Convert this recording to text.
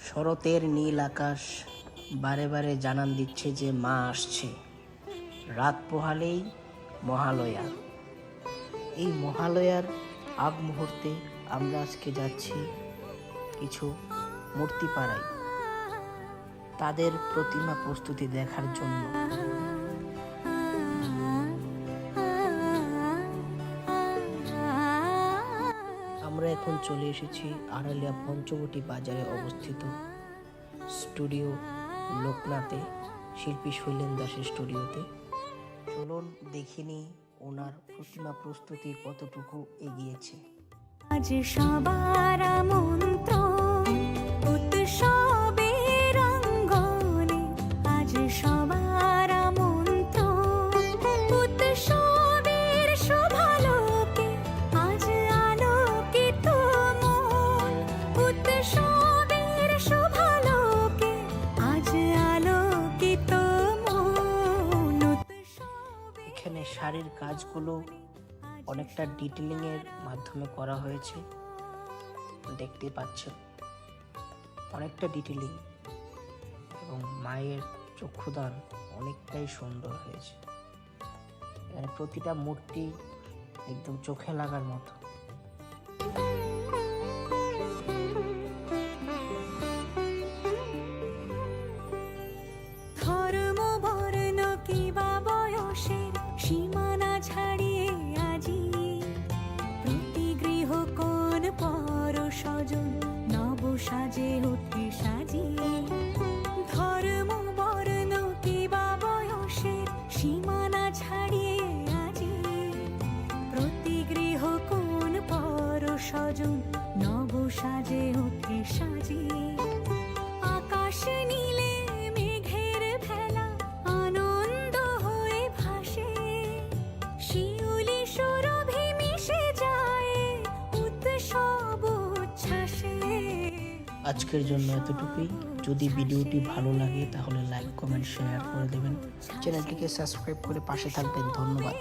শরতের নীল আকাশ বারে বারে জানান দিচ্ছে যে মা আসছে। রাত পোহালেই মহালয়া। এই মহালয়ার আগ মুহূর্তে আমরা আজকে যাচ্ছি কিছু মূর্তি পাড়ায় তাদের প্রতিমা প্রস্তুতি দেখার জন্য। আমরা এখন চলে এসেছি আড়ালিয়া পঞ্চবটি বাজারে অবস্থিত। স্টুডিও লোকনাথে, শিল্পী শৈলেন দাসের স্টুডিওতে। চলুন দেখিনি ওনার প্রতিমা প্রস্তুতি কতটুকু এগিয়েছে। আজ সবার মন্ত্র শাড়ির কাজগুলো অনেকটা ডিটেলিং এর মাধ্যমে করা হয়েছে। দেখতে পাচ্ছেন, অনেকটা ডিটেলিং এবং মায়ের চক্ষুদান অনেকটাই সুন্দর হয়েছে। প্রতিটা মূর্তি একদম চোখে লাগার মতো। সাজে উঠে সাজিয়ে। ধর্ম, বর্ণ, কিবা বয়সের সীমানা ছাড়িয়ে আজি। প্রতি গৃহ কোন পর সজন নব সাজে উঠে সাজিয়ে। আকাশ আজকের জন্য এতটুকুই। যদি ভিডিওটি ভালো লাগে, তাহলে লাইক কমেন্ট শেয়ার করে দেবেন। চ্যানেলটিকে সাবস্ক্রাইব করে পাশে থাকবেন। ধন্যবাদ।